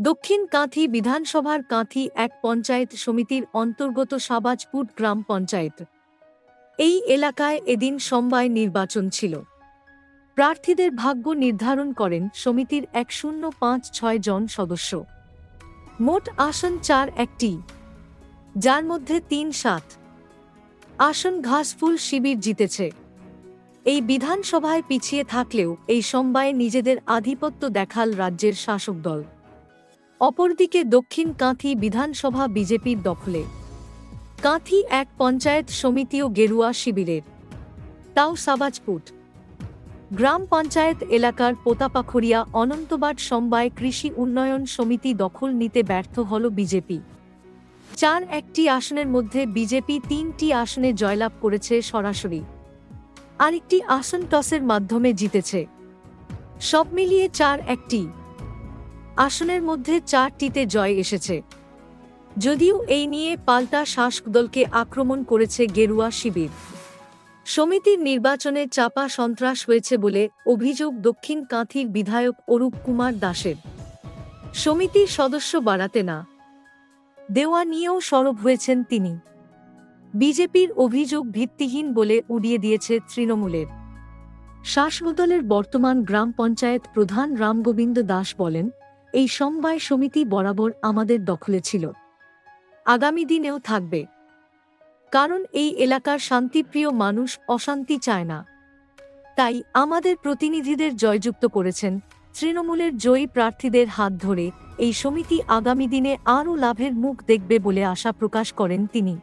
দক্ষিণ কাঁথি বিধানসভার কাঁথি এক পঞ্চায়েত সমিতির অন্তর্গত সাবাজপুর গ্রাম পঞ্চায়েত। এই এলাকায় এদিন সোমবার নির্বাচন ছিল। প্রার্থীদের ভাগ্য নির্ধারণ করেন সমিতির এক শূন্য পাঁচ ছয় জন সদস্য। মোট আসন চার একটি, যার মধ্যে তিন সাত। আসন ঘাসফুল শিবির জিতেছে। এই বিধানসভায় পিছিয়ে থাকলেও এই সমবায়ে নিজেদের আধিপত্য দেখাল রাজ্যের শাসক দল। অপরদিকে দক্ষিণ কাঁথি বিধানসভা বিজেপির দখলে। কাঁথি এক পঞ্চায়েত সমিতি ও গেরুয়া শিবিরের। তাও সাবাজপুট গ্রাম পঞ্চায়েত এলাকার পোতাপাখরিয়া অনন্তবাট সমবায় কৃষি উন্নয়ন সমিতি দখল নিতে ব্যর্থ হল বিজেপি। চার একটি আসনের মধ্যে বিজেপি তিনটি আসনে জয়লাভ করেছে সরাসরি। আরেকটি আসন টসের মাধ্যমে জিতেছে। সব মিলিয়ে চার একটি। আসনের মধ্যে চারটিতে জয় এসেছে। যদিও এই নিয়ে পাল্টা শাসক দলকে আক্রমণ করেছে গেরুয়া শিবির। সমিতির নির্বাচনে চাপা সন্ত্রাস হয়েছে বলে অভিযোগ দক্ষিণ কাঁথির বিধায়ক অরূপ কুমার দাসের। সমিতির সদস্য বাড়াতে না। দেওয়া নিয়েও সরব হয়েছেন তিনি। বিজেপির অভিযোগ ভিত্তিহীন বলে উড়িয়ে দিয়েছে তৃণমূলের। শাসবদলের বর্তমান গ্রাম পঞ্চায়েত প্রধান রামগোবিন্দ দাস বলেন এই সমবায় সমিতি বরাবর আমাদের দখলে ছিল। আগামী দিনেও থাকবে। কারণ এই এলাকার শান্তিপ্রিয় মানুষ অশান্তি চায় না। তাই আমাদের প্রতিনিধিদের জয়যুক্ত করেছেন তৃণমূলের জয়ী প্রার্থীদের হাত ধরে এই সমিতি আগামী দিনে আরও লাভের মুখ দেখবে বলে আশা প্রকাশ করেন তিনি।